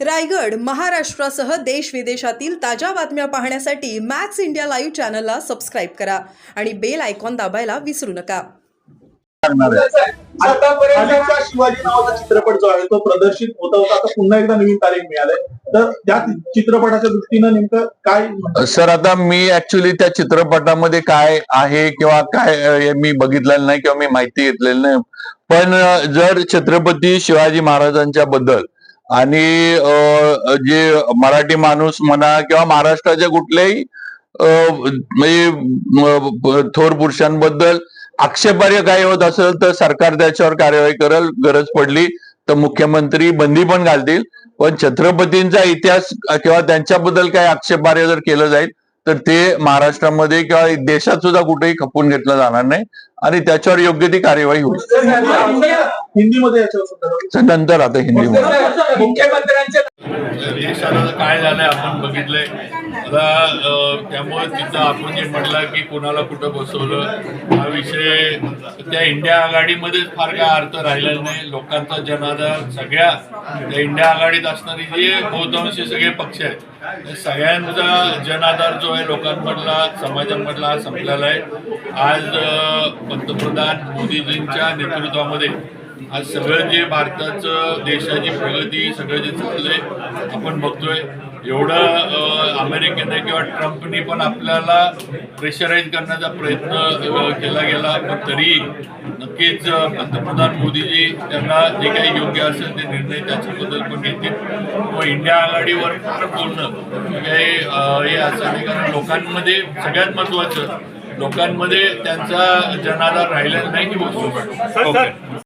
रायगड महाराष्ट्रासह देश विदेशातील ताज्या बातम्या पाहण्यासाठी मॅक्स इंडिया लाईव्ह चॅनलला सबस्क्राईब करा आणि बेल आयकॉन दाबायला विसरू नका. लागणार आहे आतापर्यंतचा शिवाजी नावाचा चित्रपट जो आहे तो प्रदर्शित होता होता. आता पुन्हा एकदा नवीन तारीख मिळाली तर त्या चित्रपटाच्या दृष्टीनं नेमकं काय? सर आता मी ऍक्च्युली त्या चित्रपटामध्ये काय आहे किंवा काय मी बघितलेलं नाही किंवा मी माहिती घेतलेली नाही. पण जर छत्रपती शिवाजी महाराजांच्या बद्दल आणि जे मराठी माणूस म्हणा किंवा महाराष्ट्राच्या कुठल्याही म्हणजे थोर पुरुषांबद्दल आक्षेपार्ह काही होत असेल तर सरकार त्याच्यावर कार्यवाही करेल गरज पडली तर मुख्यमंत्री बंदी पण घालतील. पण छत्रपतींचा इतिहास किंवा त्यांच्याबद्दल काही आक्षेपार्ह जर केलं जाईल तर ते महाराष्ट्रामध्ये किंवा देशात सुद्धा कुठेही खपून घेतलं जाणार नाही. आणि त्याच्यावर योग्य ती कार्यवाही होईल. नंतर आता हिंदीमध्ये. मुख्यमंत्र्यांच्या देशाला काय झालंय आपण बघितलंय. आता त्यामुळे तिथं आपण जे म्हटलं की कोणाला कुठं बसवलं हा विषय त्या इंडिया आघाडीमध्येच फार काय अर्थ राहिलेला नाही. लोकांचा जनाधार सगळ्या त्या इंडिया आघाडीत असणारी जे बहुतांशी सगळे पक्ष आहेत सगळ्यांचा जनाधार जो आहे लोकांमधला समाजामधला हा संपलेला आहे. आज पंतप्रधान मोदीजींच्या नेतृत्वामध्ये आज सगळं जे भारताचं देशाची प्रगती सगळं जे चाललंय आपण बघतोय. एवढं अमेरिकेने किंवा ट्रम्पनी पण आपल्याला प्रेशराईज करण्याचा प्रयत्न केला गेला. पण तरी नक्कीच पंतप्रधान मोदीजी त्यांना जे काही योग्य असेल ते निर्णय त्याच्याबद्दल पण घेतील. व इंडिया आघाडीवर फार बोलणं हे काही हे असं नाही कारण लोकांमध्ये सगळ्यात महत्वाचं लोकांमध्ये त्यांचा जनाधार राहिलेला नाही की ओके